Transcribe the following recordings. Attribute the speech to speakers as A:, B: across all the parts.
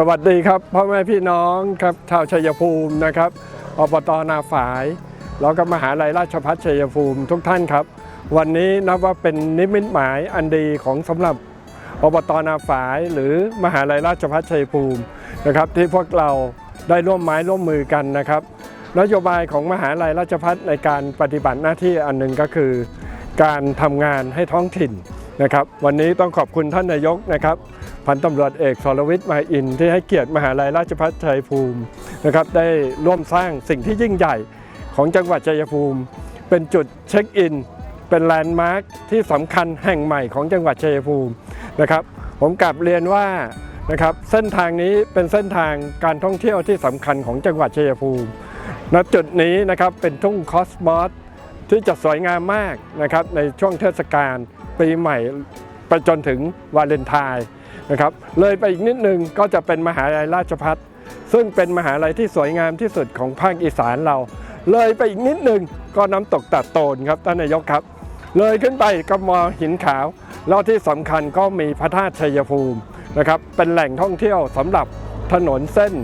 A: สวัสดีครับพ่อแม่พี่น้องครับชาวชัยภูมินะครับอบตนาฝายแล้วก็มหาลัยราชภัฏชัยภูมิทุกท่านครับ วันนี้นับว่าเป็นนิมิตหมายอันดีของสำหรับอบตนาฝายหรือมหาลัยราชภัฏชัยภูมินะครับ ที่พวกเราได้ร่วมไม้ร่วมมือกันนะครับ นโยบายของมหาลัยราชภัฏในการปฏิบัติหน้าที่อันหนึ่งก็คือ การทำงานให้ท้องถิ่นนะครับ วันนี้ต้องขอบคุณท่านนายกนะครับ พันตำรวจเอกสรวิทย์มาอิน ที่ให้เกียรติมหาลัยราชภัฏชัยภูมินะครับได้ร่วมสร้างสิ่งที่ยิ่งใหญ่ของจังหวัดชัยภูมิ เป็นจุดเช็คอิน เป็นแลนด์มาร์คที่สำคัญแห่งใหม่ของจังหวัดชัยภูมินะครับผมกลับเรียนว่านะครับเส้นทางนี้เป็นเส้นทางการท่องเที่ยวที่สำคัญของจังหวัดชัยภูมิณจุดนี้นะครับเป็นทุ่งคอสมอสที่จะสวยงามมากนะครับในช่วงเทศกาลปีใหม่ไปจนถึงวาเลนไทน์ นะครับเลยไปอีกนิดนึงก็จะเป็นมหาลัยราชพัฒซึ่งเป็นมหาลัยที่สวยงามที่สุดของภาคอีสานเรา เลยไปอีกนิดนึงก็น้ำตกตัดโตนครับท่านนายกครับ เลยขึ้นไปก็มอหินขาว แล้วที่สำคัญก็มีพระธาตุชัยภูมินะครับเป็นแหล่งท่องเที่ยวสำหรับถนนเส้น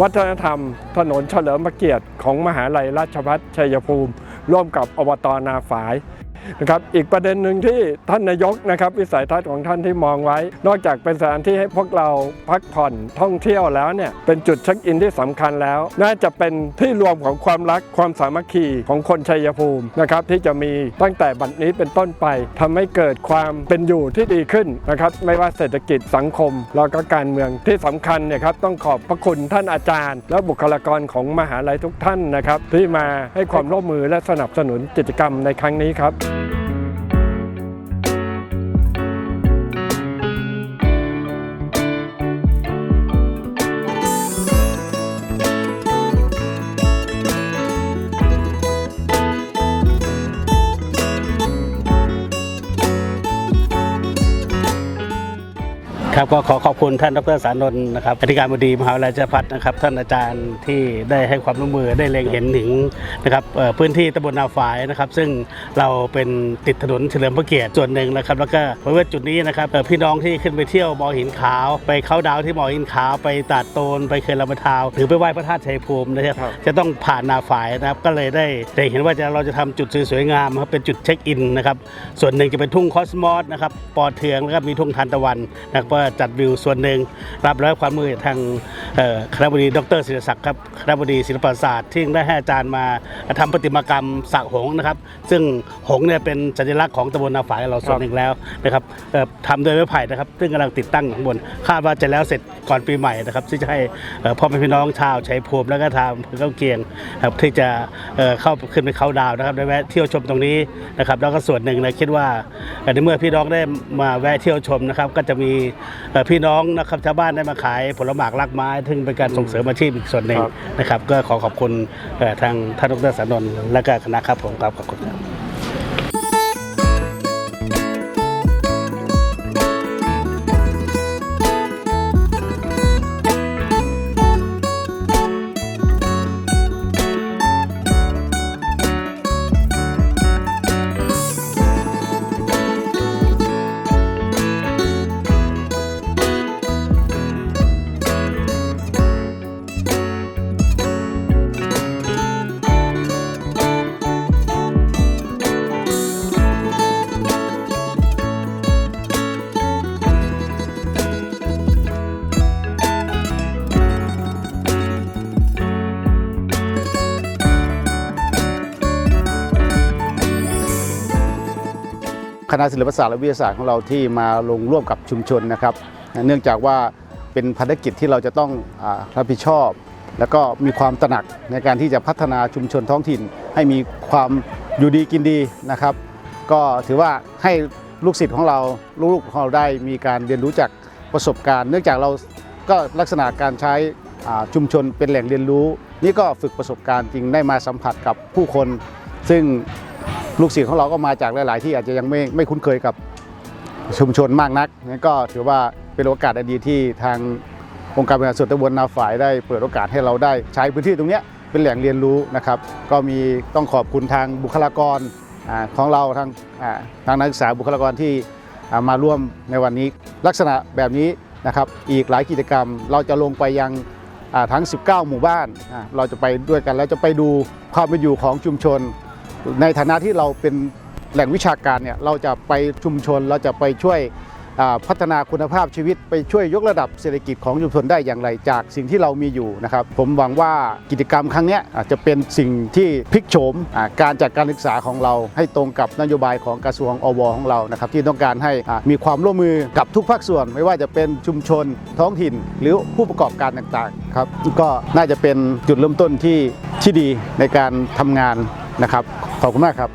A: วัฒนธรรม ถนนเฉลิมพระเกียรติของมหาลัยราชภัฏชัยภูมิ ร่วมกับอบตนาฝาย นะครับอีกประเด็นหนึ่งที่ท่านนายกนะครับวิสัยทัศน์ของท่านที่มองไว้ นอกจากเป็นสถานที่ให้พวกเราพักผ่อนท่องเที่ยวแล้วเนี่ยเป็นจุดเช็คอินที่สำคัญแล้ว น่าจะเป็นที่รวมของความรักความสามัคคีของคนชัยภูมินะครับที่จะมีตั้งแต่บัดนี้เป็นต้นไปทำให้เกิดความเป็นอยู่ที่ดีขึ้นนะครับไม่ว่าเศรษฐกิจสังคมแล้วก็การเมืองที่สำคัญเนี่ยครับต้องขอบพระคุณท่านอาจารย์ และบุคลากรของมหาลัยทุกท่านนะครับที่มาให้ความร่วมมือและสนับสนุนกิจกรรมในครั้งนี้ครับ
B: ครับก็ขอขอบคุณท่านดรสารนนท์นะครับอธิการบดีมหาวิทยาลัยราชภัฏนะครับ ท่านอาจารย์ที่ได้ให้ความร่วมมือได้เล็งเห็นถึงนะครับเอ่อพื้นที่ตำบลนาฝายนะครับ ซึ่งเราเป็นติดถนนเฉลิมพระเกียรติส่วนหนึ่งนะครับ แล้วก็บริเวณจุดนี้นะครับเอ่อพี่น้องที่ขึ้นไปเที่ยวมอหินขาว ไปเข้าดาวน์ที่มอหินขาวไปตาดโตนไปเขื่อนลำปะทาวหรือไปไหว้พระธาตุชัยภูมินะครับ
A: ครับ
B: จะต้องผ่านนาฝายนะครับก็เลยได้ได้เห็นว่าจะเราจะทำจุดสวยๆงามครับเป็นจุดเช็คอินนะครับส่วนหนึ่งจะเป็นทุ่งคอสมอสนะครับปอเทืองแล้วก็มีทุ่งทานตะวันนะครับก็จัดวิวส่วนหนึ่งรับแล้วความมือทางคณะบดีดรศิริศักดิ์ครับคณะบดีศิลปศาสตร์ที่ได้ให้อาจารย์มาทำประติมากรรมสระหงนะครับ ซึ่งหงเนี่ยเป็นสัญลักษณ์ของตำบลนาฝายเราส่วนหนึ่งแล้วนะครับทำโดยไม้ไผ่นะครับ ซึ่งกำลังติดตั้งอยู่ข้างบนคาดว่าจะแล้วเสร็จก่อนปีใหม่นะครับที่จะให้พ่อแม่พี่น้องชาวชัยภูมิแล้วก็ทางอำเภอเก้าเกียงครับที่จะเข้าขึ้นไปเขาดาวนะครับได้แวะเที่ยวชมตรงนี้นะครับแล้วก็ส่วนหนึ่งนะคิดว่าในเมื่อพี่น้องได้มาแวะเที่ยวชมนะครับ ก็จะมีพี่น้องนะครับชาวบ้านได้มาขายผลหมากรากไม้ซึ่งเป็นการส่งเสริมอาชีพอีกส่วนหนึ่ง
A: ครับ
B: นะครับ ก็ขอขอบคุณเอ่อทางท่านดรสานนท์และก็คณะครับผมครับขอบคุณครับ
C: คณะศิลปศาสตร์และวิทยาศาสตร์ของเราที่มาลงร่วมกับชุมชนนะครับ เนื่องจากว่าเป็นภารกิจที่เราจะต้องรับผิดชอบ แล้วก็มีความตระหนักในการที่จะพัฒนาชุมชนท้องถิ่น ให้มีความอยู่ดีกินดีนะครับ ก็ถือว่าให้ลูกศิษย์ของเราลูกๆของเราได้มีการเรียนรู้จากประสบการณ์ เนื่องจากเราก็ลักษณะการใช้ชุมชนเป็นแหล่งเรียนรู้ นี่ก็ฝึกประสบการณ์จริงได้มาสัมผัสกับผู้คน ซึ่ง ลูกศิษย์ของเราก็มาจากหลาย ๆ ที่อาจจะยังไม่ไม่คุ้นเคยกับชุมชนมากนักนั่นก็ถือว่าเป็นโอกาสอันดีที่ทางองค์การบริหารส่วนตำบลนาฝ่ายได้เปิดโอกาสให้เราได้ใช้พื้นที่ตรงนี้เป็นแหล่งเรียนรู้นะครับ ก็มีต้องขอบคุณทางบุคลากรอของเราทางทางนักศึกษาบุคลากรที่มาร่วมในวันนี้ ลักษณะแบบนี้นะครับอีกหลายกิจกรรมเราจะลงไปยังทั้ง 19 หมู่บ้าน เราจะไปด้วยกันแล้วจะไปดูความเป็นอยู่ของชุมชน ในฐานะที่เราเป็นแหล่งวิชาการเนี่ยเราจะไปชุมชนเราจะไปช่วยพัฒนาคุณภาพชีวิตไปช่วยยกระดับเศรษฐกิจของชุมชนได้อย่างไรจากสิ่งที่เรามีอยู่นะครับ ผมหวังว่ากิจกรรมครั้งนี้อาจจะเป็นสิ่งที่พลิกโฉมการจัดการศึกษาของเรา ให้ตรงกับนโยบายของกระทรวงอวของเรานะครับที่ต้องการให้มีความร่วมมือกับทุกภาคส่วน ไม่ว่าจะเป็นชุมชนท้องถิ่น หรือผู้ประกอบการต่างๆครับก็น่าจะเป็นจุดเริ่มต้นที่ที่ดีในการทำงาน นะครับ ขอบคุณมากครับ